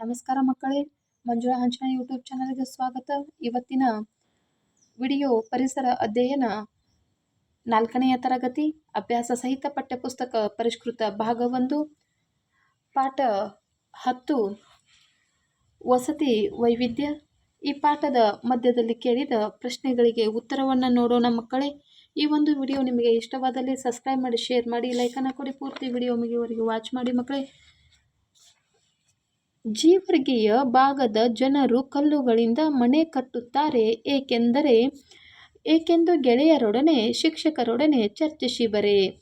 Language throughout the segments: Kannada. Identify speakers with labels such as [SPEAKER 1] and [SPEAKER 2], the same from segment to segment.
[SPEAKER 1] ನಮಸ್ಕಾರ ಮಕ್ಕಳೇ. ಮಂಜುಳ ಹಂಚನ ಯೂಟ್ಯೂಬ್ ಚಾನಲ್ಗೆ ಸ್ವಾಗತ. ಇವತ್ತಿನ ವಿಡಿಯೋ ಪರಿಸರ ಅಧ್ಯಯನ ನಾಲ್ಕನೆಯ ತರಗತಿ. ಅಭ್ಯಾಸ ಸಹಿತ ಪಠ್ಯಪುಸ್ತಕ ಪರಿಷ್ಕೃತ ಭಾಗ ಒಂದು. ಪಾಠ ಹತ್ತು. ವಸತಿ ವೈವಿಧ್ಯ. ಈ ಪಾಠದ ಮಧ್ಯದಲ್ಲಿ ಕೇಳಿದ ಪ್ರಶ್ನೆಗಳಿಗೆ ಉತ್ತರವನ್ನು ನೋಡೋಣ ಮಕ್ಕಳೇ. ಈ ಒಂದು ವಿಡಿಯೋ ನಿಮಗೆ ಇಷ್ಟವಾದಲ್ಲಿ ಸಬ್ಸ್ಕ್ರೈಬ್ ಮಾಡಿ, ಶೇರ್ ಮಾಡಿ, ಲೈಕನ್ನು ಕೊಡಿ. ಪೂರ್ತಿ ವಿಡಿಯೋ ಮುಗಿಯುವವರೆಗೆ ವಾಚ್ ಮಾಡಿ ಮಕ್ಕಳೇ. ಜೀವರ್ಗೀಯ ಭಾಗದ ಜನರು ಕಲ್ಲುಗಳಿಂದ ಮನೆ ಕಟ್ಟುತ್ತಾರೆ. ಏಕೆಂದರೆ, ಏಕೆಂದು ಗೆಳೆಯರೊಡನೆ, ಶಿಕ್ಷಕರೊಡನೆ ಚರ್ಚಿಸಿ ಬರೇ.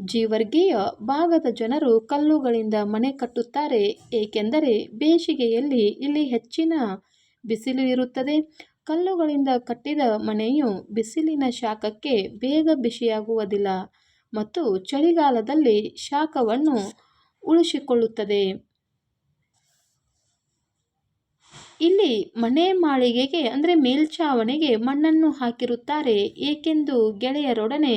[SPEAKER 1] ಜೀವರ್ಗೀಯ ಭಾಗದ ಜನರು ಕಲ್ಲುಗಳಿಂದ ಮನೆ ಕಟ್ಟುತ್ತಾರೆ. ಏಕೆಂದರೆ, ಬೇಸಿಗೆಯಲ್ಲಿ ಇಲ್ಲಿ ಹೆಚ್ಚಿನ ಬಿಸಿಲು ಇರುತ್ತದೆ. ಕಲ್ಲುಗಳಿಂದ ಕಟ್ಟಿದ ಮನೆಯು ಬಿಸಿಲಿನ ಶಾಖಕ್ಕೆ ಬೇಗ ಬಿಸಿಯಾಗುವುದಿಲ್ಲ ಮತ್ತು ಚಳಿಗಾಲದಲ್ಲಿ ಶಾಖವನ್ನು ಉಳಿಸಿಕೊಳ್ಳುತ್ತದೆ. ಇಲ್ಲಿ ಮನೆ ಮಾಳಿಗೆಗೆ, ಅಂದರೆ ಮೇಲ್ಛಾವಣಿಗೆ ಮಣ್ಣನ್ನು ಹಾಕಿರುತ್ತಾರೆ. ಏಕೆಂದು ಗೆಳೆಯರೊಡನೆ,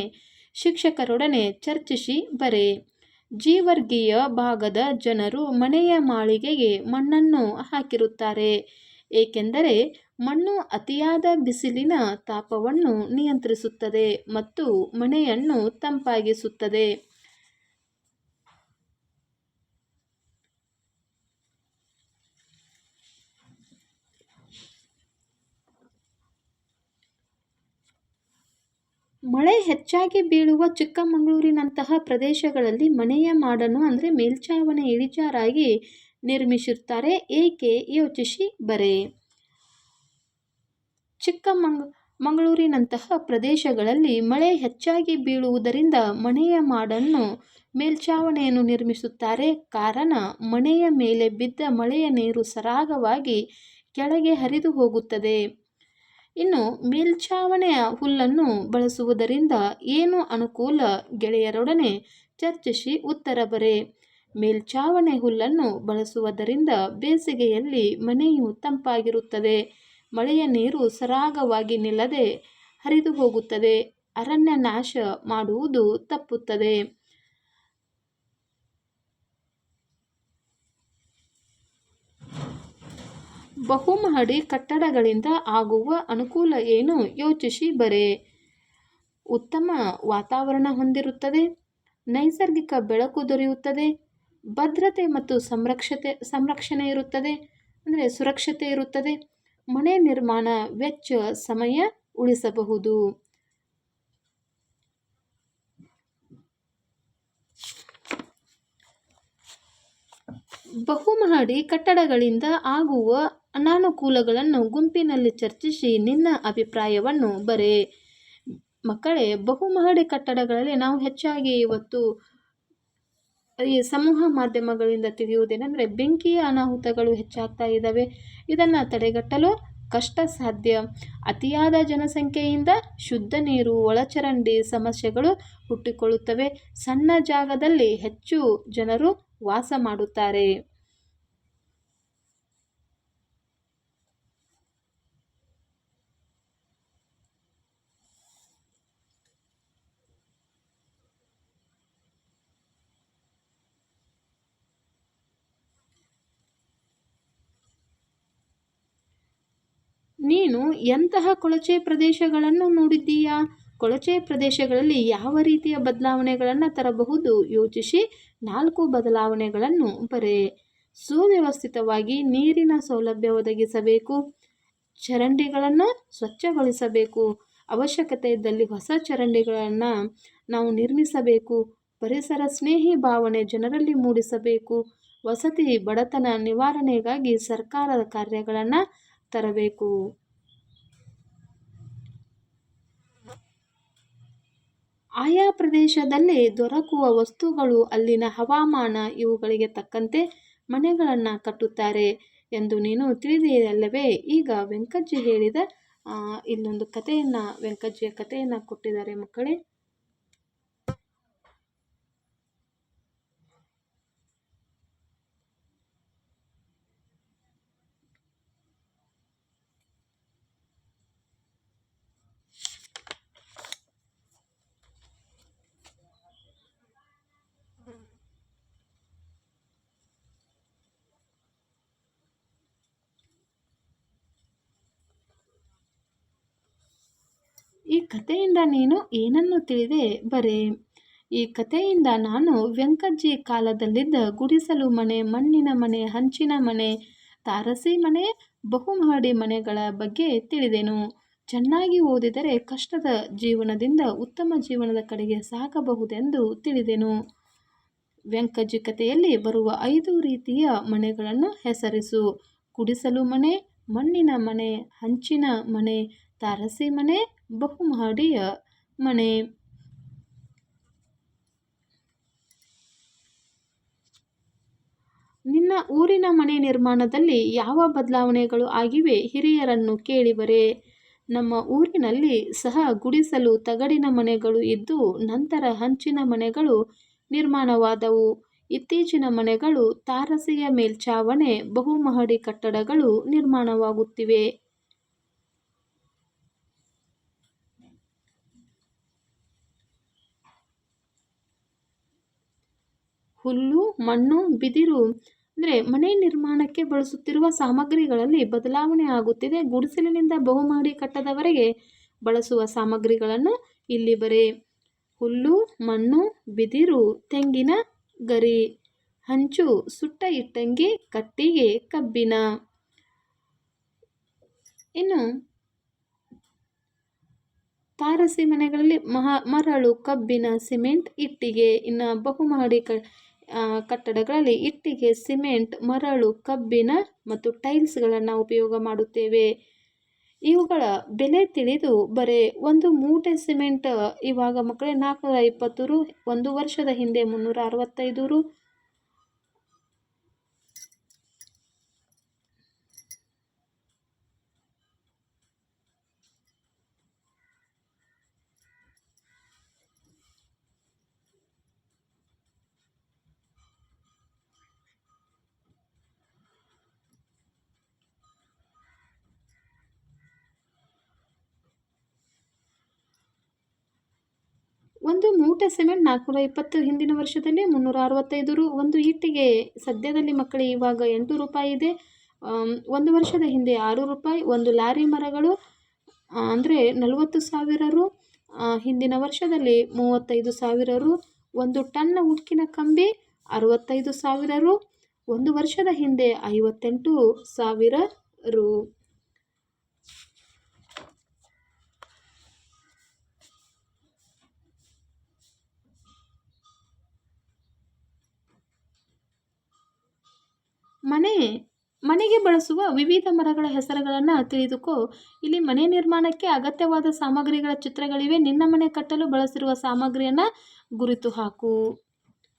[SPEAKER 1] ಶಿಕ್ಷಕರೊಡನೆ ಚರ್ಚಿಸಿ ಬರೆ. ಜೀವರ್ಗೀಯ ಭಾಗದ ಜನರು ಮನೆಯ ಮಾಳಿಗೆಗೆ ಮಣ್ಣನ್ನು ಹಾಕಿರುತ್ತಾರೆ. ಏಕೆಂದರೆ ಮಣ್ಣು ಅತಿಯಾದ ಬಿಸಿಲಿನ ತಾಪವನ್ನು ನಿಯಂತ್ರಿಸುತ್ತದೆ ಮತ್ತು ಮನೆಯನ್ನು ತಂಪಾಗಿಸುತ್ತದೆ. ಮಳೆ ಹೆಚ್ಚಾಗಿ ಬೀಳುವ ಚಿಕ್ಕಮಗಳೂರಿನಂತಹ ಪ್ರದೇಶಗಳಲ್ಲಿ ಮನೆಯ ಮಾಡನ್ನು ಅಂದರೆ ಮೇಲ್ಛಾವಣಿ ಇಳಿಜಾರಾಗಿ ನಿರ್ಮಿಸಿರುತ್ತಾರೆ ಏಕೆ? ಯೋಚಿಸಿ ಬರೆ. ಚಿಕ್ಕಮಂಗ್ ಮಂಗಳೂರಿನಂತಹ ಪ್ರದೇಶಗಳಲ್ಲಿ ಮಳೆ ಹೆಚ್ಚಾಗಿ ಬೀಳುವುದರಿಂದ ಮನೆಯ ಮಾಡನ್ನು ಮೇಲ್ಛಾವಣಿಯನ್ನು ನಿರ್ಮಿಸುತ್ತಾರೆ. ಕಾರಣ, ಮನೆಯ ಮೇಲೆ ಬಿದ್ದ ಮಳೆಯ ನೀರು ಸರಾಗವಾಗಿ ಕೆಳಗೆ ಹರಿದು ಹೋಗುತ್ತದೆ. ಇನ್ನು ಮೇಲ್ಛಾವಣಿಯ ಹುಲ್ಲನ್ನು ಬಳಸುವುದರಿಂದ ಏನು ಅನುಕೂಲ? ಗೆಳೆಯರೊಡನೆ ಚರ್ಚಿಸಿ ಉತ್ತರ ಬರೆ. ಮೇಲ್ಛಾವಣಿ ಹುಲ್ಲನ್ನು ಬಳಸುವುದರಿಂದ ಬೇಸಿಗೆಯಲ್ಲಿ ಮನೆಯು ತಂಪಾಗಿರುತ್ತದೆ. ಮಳೆಯ ನೀರು ಸರಾಗವಾಗಿ ನಿಲ್ಲದೆ ಹರಿದು ಹೋಗುತ್ತದೆ ಅರಣ್ಯ ನಾಶ ಮಾಡುವುದು ತಪ್ಪುತ್ತದೆ. ಬಹುಮಹಡಿ ಕಟ್ಟಡಗಳಿಂದ ಆಗುವ ಅನುಕೂಲ ಏನು? ಯೋಚಿಸಿ ಬರೆ. ಉತ್ತಮ ವಾತಾವರಣ ಹೊಂದಿರುತ್ತದೆ. ನೈಸರ್ಗಿಕ ಬೆಳಕು ದೊರೆಯುತ್ತದೆ. ಭದ್ರತೆ ಮತ್ತು ಸಂರಕ್ಷತೆ, ಸಂರಕ್ಷಣೆ ಇರುತ್ತದೆ. ಅಂದರೆ ಸುರಕ್ಷತೆ ಇರುತ್ತದೆ. ಮನೆ ನಿರ್ಮಾಣ ವೆಚ್ಚ ಸಮಯ ಉಳಿಸಬಹುದು. ಬಹುಮಹಡಿ ಕಟ್ಟಡಗಳಿಂದ ಆಗುವ ಅನಾನುಕೂಲಗಳನ್ನು ಗುಂಪಿನಲ್ಲಿ ಚರ್ಚಿಸಿ ನಿನ್ನ ಅಭಿಪ್ರಾಯವನ್ನು ಬರೆ. ಮಕ್ಕಳೇ, ಬಹುಮಹಡಿ ಕಟ್ಟಡಗಳಲ್ಲಿ ನಾವು ಹೆಚ್ಚಾಗಿ ಇವತ್ತು ಈ ಸಮೂಹ ಮಾಧ್ಯಮಗಳಿಂದ ತಿಳಿಯುವುದೇನೆಂದರೆ ಬೆಂಕಿಯ ಅನಾಹುತಗಳು ಹೆಚ್ಚಾಗ್ತಾ ಇದ್ದಾವೆ. ಇದನ್ನು ತಡೆಗಟ್ಟಲು ಕಷ್ಟ ಸಾಧ್ಯ ಅತಿಯಾದ ಜನಸಂಖ್ಯೆಯಿಂದ ಶುದ್ಧ ನೀರು, ಒಳಚರಂಡಿ ಸಮಸ್ಯೆಗಳು ಹುಟ್ಟಿಕೊಳ್ಳುತ್ತವೆ. ಸಣ್ಣ ಜಾಗದಲ್ಲಿ ಹೆಚ್ಚು ಜನರು ವಾಸ ಮಾಡುತ್ತಾರೆ. ನೀನು ಎಂತಹ ಕೊಳಚೆ ಪ್ರದೇಶಗಳನ್ನು ನೋಡಿದ್ದೀಯಾ? ಕೊಳಚೆ ಪ್ರದೇಶಗಳಲ್ಲಿ ಯಾವ ರೀತಿಯ ಬದಲಾವಣೆಗಳನ್ನು ತರಬಹುದು? ಯೋಚಿಸಿ ನಾಲ್ಕು ಬದಲಾವಣೆಗಳನ್ನು ಬರೆ. ಸುವ್ಯವಸ್ಥಿತವಾಗಿ ನೀರಿನ ಸೌಲಭ್ಯ ಒದಗಿಸಬೇಕು. ಚರಂಡಿಗಳನ್ನು ಸ್ವಚ್ಛಗೊಳಿಸಬೇಕು. ಅವಶ್ಯಕತೆ ಇದ್ದಲ್ಲಿ ಹೊಸ ಚರಂಡಿಗಳನ್ನು ನಾವು ನಿರ್ಮಿಸಬೇಕು. ಪರಿಸರ ಸ್ನೇಹಿ ಭಾವನೆ ಜನರಲ್ಲಿ ಮೂಡಿಸಬೇಕು. ವಸತಿ ಬಡತನ ನಿವಾರಣೆಗಾಗಿ ಸರ್ಕಾರದ ಕಾರ್ಯಗಳನ್ನು ತರಬೇಕು. ಆಯಾ ಪ್ರದೇಶದಲ್ಲಿ ದೊರಕುವ ವಸ್ತುಗಳು ಅಲ್ಲಿನ ಹವಾಮಾನ ಇವುಗಳಿಗೆ ತಕ್ಕಂತೆ ಮನೆಗಳನ್ನು ಕಟ್ಟುತ್ತಾರೆ ಎಂದು ನೀನು ತಿಳಿದೆಯಲ್ಲವೇ ಈಗ ವೆಂಕಜ್ಜಿ ಹೇಳಿದ ಇಲ್ಲೊಂದು ಕಥೆಯನ್ನು, ವೆಂಕಜ್ಜಿಯ ಕಥೆಯನ್ನು ಕೊಟ್ಟಿದ್ದಾರೆ ಮಕ್ಕಳೇ. ಈ ಕಥೆಯಿಂದ ನೀನು ಏನನ್ನು ತಿಳಿದೆ ಬರೆ? ಈ ಕಥೆಯಿಂದ ನಾನು ವೆಂಕಜ್ಜಿ ಕಾಲದಲ್ಲಿದ್ದ ಗುಡಿಸಲು ಮನೆ, ಮಣ್ಣಿನ ಮನೆ, ಹಂಚಿನ ಮನೆ, ತಾರಸಿ ಮನೆ, ಬಹುಮಹಡಿ ಮನೆಗಳ ಬಗ್ಗೆ ತಿಳಿದೆನು. ಚೆನ್ನಾಗಿ ಓದಿದರೆ ಕಷ್ಟದ ಜೀವನದಿಂದ ಉತ್ತಮ ಜೀವನದ ಕಡೆಗೆ ಸಾಗಬಹುದೆಂದು ತಿಳಿದೆನು. ವೆಂಕಜ್ಜಿ ಕಥೆಯಲ್ಲಿ ಬರುವ ಐದು ರೀತಿಯ ಮನೆಗಳನ್ನು ಹೆಸರಿಸು. ಗುಡಿಸಲು ಮನೆ, ಮಣ್ಣಿನ ಮನೆ, ಹಂಚಿನ ಮನೆ, ತಾರಸಿ ಮನೆ ಬಹುಮಹಡಿಯ ಮನೆ ನಿನ್ನ ಊರಿನ ಮನೆ ನಿರ್ಮಾಣದಲ್ಲಿ ಯಾವ ಬದಲಾವಣೆಗಳು ಆಗಿವೆ? ಹಿರಿಯರನ್ನು ಕೇಳಿಬರೆ ನಮ್ಮ ಊರಿನಲ್ಲಿ ಸಹ ಗುಡಿಸಲು ತಗಡಿನ ಮನೆಗಳು ಇದ್ದು, ನಂತರ ಹಂಚಿನ ಮನೆಗಳು ನಿರ್ಮಾಣವಾದವು. ಇತ್ತೀಚಿನ ಮನೆಗಳು ತಾರಸಿಯ ಮೇಲ್ಛಾವಣೆ, ಬಹುಮಹಡಿ ಕಟ್ಟಡಗಳು ನಿರ್ಮಾಣವಾಗುತ್ತಿವೆ. ಹುಲ್ಲು, ಮಣ್ಣು, ಬಿದಿರು ಅಂದರೆ ಮನೆ ನಿರ್ಮಾಣಕ್ಕೆ ಬಳಸುತ್ತಿರುವ ಸಾಮಗ್ರಿಗಳಲ್ಲಿ ಬದಲಾವಣೆ ಆಗುತ್ತಿದೆ. ಗುಡಿಸಲಿನಿಂದ ಬಹುಮಹಡಿ ಕಟ್ಟದವರೆಗೆ ಬಳಸುವ ಸಾಮಗ್ರಿಗಳನ್ನು ಇಲ್ಲಿ ಬರೆ. ಹುಲ್ಲು, ಮಣ್ಣು, ಬಿದಿರು, ತೆಂಗಿನ ಗರಿ, ಹಂಚು, ಸುಟ್ಟ ಇಟ್ಟಂಗಿ, ಕಟ್ಟಿಗೆ, ಕಬ್ಬಿನ. ಇನ್ನು ತಾರಸಿ ಮನೆಗಳಲ್ಲಿ ಮಹ ಮರಳು, ಕಬ್ಬಿನ, ಸಿಮೆಂಟ್, ಇಟ್ಟಿಗೆ, ಇನ್ನು ಬಹುಮಹಡಿ ಕ ಕಟ್ಟಡಗಳಲ್ಲಿ ಇಟ್ಟಿಗೆ, ಸಿಮೆಂಟ್, ಮರಳು, ಕಬ್ಬಿಣ ಮತ್ತು ಟೈಲ್ಸ್ಗಳನ್ನು ಉಪಯೋಗ ಮಾಡುತ್ತೇವೆ. ಇವುಗಳ ಬೆಲೆ ತಿಳಿದು ಬರೆ ಒಂದು ಮೂಟೆ ಸಿಮೆಂಟ್ ಇವಾಗ ಮಕ್ಕಳೇ ನಾಲ್ಕುನೂರ ಇಪ್ಪತ್ತು ರು, ಒಂದು ವರ್ಷದ ಹಿಂದೆ ಮುನ್ನೂರ ಅರವತ್ತೈದು ರು ಒಂದು ಮೂಟೆ ಸಿಮೆಂಟ್ ನಾಲ್ಕುನೂರ ಇಪ್ಪತ್ತು ಹಿಂದಿನ ವರ್ಷದಲ್ಲಿ ಮುನ್ನೂರ ಅರವತ್ತೈದು ರು ಒಂದು ಇಟ್ಟಿಗೆ ಸದ್ಯದಲ್ಲಿ ಮಕ್ಕಳು ಇವಾಗ ಎಂಟು ರೂಪಾಯಿ ಇದೆ. ಒಂದು ವರ್ಷದ ಹಿಂದೆ ಆರು ರೂಪಾಯಿ, ಒಂದು ಲಾರಿ ಮರಗಳು ಅಂದರೆ ನಲವತ್ತು ಸಾವಿರ ರು ಹಿಂದಿನ ವರ್ಷದಲ್ಲಿ ಮೂವತ್ತೈದು ಸಾವಿರ ರು ಒಂದು ಟನ್ ಉಕ್ಕಿನ ಕಂಬಿ ಅರವತ್ತೈದು ಸಾವಿರ ರು ಒಂದು ವರ್ಷದ ಹಿಂದೆ ಐವತ್ತೆಂಟು ಸಾವಿರ ರು ಮನೆ, ಮನೆಗೆ ಬಳಸುವ ವಿವಿಧ ಮರಗಳ ಹೆಸರುಗಳನ್ನು ತಿಳಿದುಕೋ. ಇಲ್ಲಿ ಮನೆ ನಿರ್ಮಾಣಕ್ಕೆ ಅಗತ್ಯವಾದ ಸಾಮಗ್ರಿಗಳ ಚಿತ್ರಗಳಿವೆ. ನಿನ್ನ ಮನೆ ಕಟ್ಟಲು ಬಳಸಿರುವ ಸಾಮಗ್ರಿಯನ್ನು ಗುರುತು ಹಾಕು.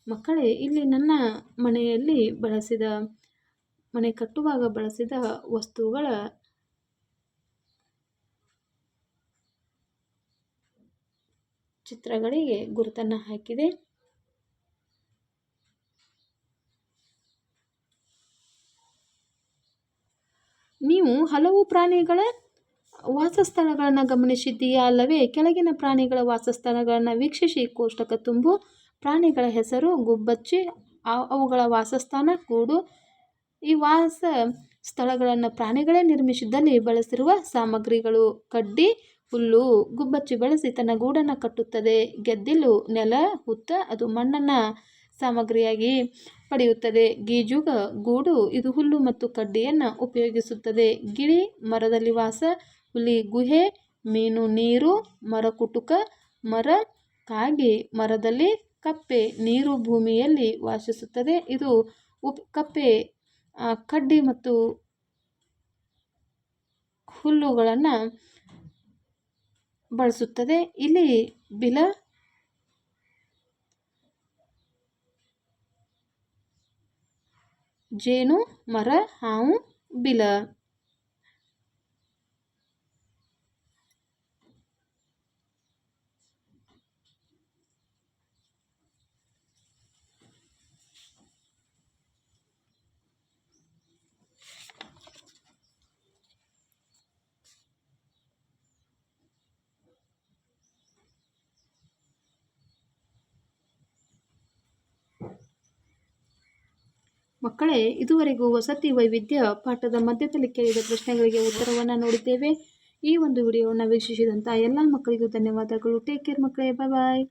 [SPEAKER 1] ಮಕ್ಕಳೇ, ಇಲ್ಲಿ ನನ್ನ ಮನೆಯಲ್ಲಿ ಬಳಸಿದ, ಮನೆ ಕಟ್ಟುವಾಗ ಬಳಸಿದ ವಸ್ತುಗಳ ಚಿತ್ರಗಳಿಗೆ ಗುರುತನ್ನು ಹಾಕಿದೆ. ನೀವು ಹಲವು ಪ್ರಾಣಿಗಳ ವಾಸಸ್ಥಳಗಳನ್ನು ಗಮನಿಸಿದ್ದೀಯಾ ಅಲ್ಲವೇ? ಕೆಳಗಿನ ಪ್ರಾಣಿಗಳ ವಾಸಸ್ಥಳಗಳನ್ನು ವೀಕ್ಷಿಸಿ. ಕೋಷ್ಟಕ ತುಂಬು. ಪ್ರಾಣಿಗಳ ಹೆಸರು ಗುಬ್ಬಚ್ಚಿ. ಅವುಗಳ ವಾಸಸ್ಥಾನ ಕೂಡು ಈ ವಾಸ ಸ್ಥಳಗಳನ್ನು ಪ್ರಾಣಿಗಳೇ ನಿರ್ಮಿಸಿದ್ದಲ್ಲಿ ಬಳಸಿರುವ ಸಾಮಗ್ರಿಗಳು ಕಡ್ಡಿ, ಹುಲ್ಲು. ಗುಬ್ಬಚ್ಚಿ ಬಳಸಿ ತನ್ನ ಗೂಡನ್ನು ಕಟ್ಟುತ್ತದೆ. ಗೆದ್ದಿಲು ನೆಲ, ಹುತ್ತ, ಅದು ಮಣ್ಣನ್ನು ಸಾಮಗ್ರಿಯಾಗಿ ಪಡೆಯುತ್ತದೆ. ಗೀಜುಗ ಗೂಡು ಇದು ಹುಲ್ಲು ಮತ್ತು ಕಡ್ಡಿಯನ್ನು ಉಪಯೋಗಿಸುತ್ತದೆ. ಗಿಳಿ ಮರದಲ್ಲಿ ವಾಸ, ಹುಲಿ ಗುಹೆ, ಮೀನು ನೀರು, ಮರ ಕುಟುಕ, ಮರ ಕಾಗೆ ಮರದಲ್ಲಿ ಕಪ್ಪೆ ನೀರು ಭೂಮಿಯಲ್ಲಿ ವಾಸಿಸುತ್ತದೆ. ಇದು ಉಪ್ ಕಪ್ಪೆ ಕಡ್ಡಿ ಮತ್ತು ಹುಲ್ಲುಗಳನ್ನು ಬಳಸುತ್ತದೆ. ಇಲ್ಲಿ ಬಿಲ ಜೇನು ಮರ ಹಾವು ಬಿಲ. ಮಕ್ಕಳೇ, ಇದುವರೆಗೂ ವಸತಿ ವೈವಿಧ್ಯ ಪಾಠದ ಮಧ್ಯದಲ್ಲಿ ಕೇಳಿದ ಪ್ರಶ್ನೆಗಳಿಗೆ ಉತ್ತರವನ್ನು ನೋಡಿದ್ದೇವೆ. ಈ ಒಂದು ವಿಡಿಯೋವನ್ನು ವೀಕ್ಷಿಸಿದಂಥ ಎಲ್ಲ ಮಕ್ಕಳಿಗೂ ಧನ್ಯವಾದಗಳು. ಟೇಕ್ ಕೇರ್ ಮಕ್ಕಳೇ ಬಾಯ್ ಬಾಯ್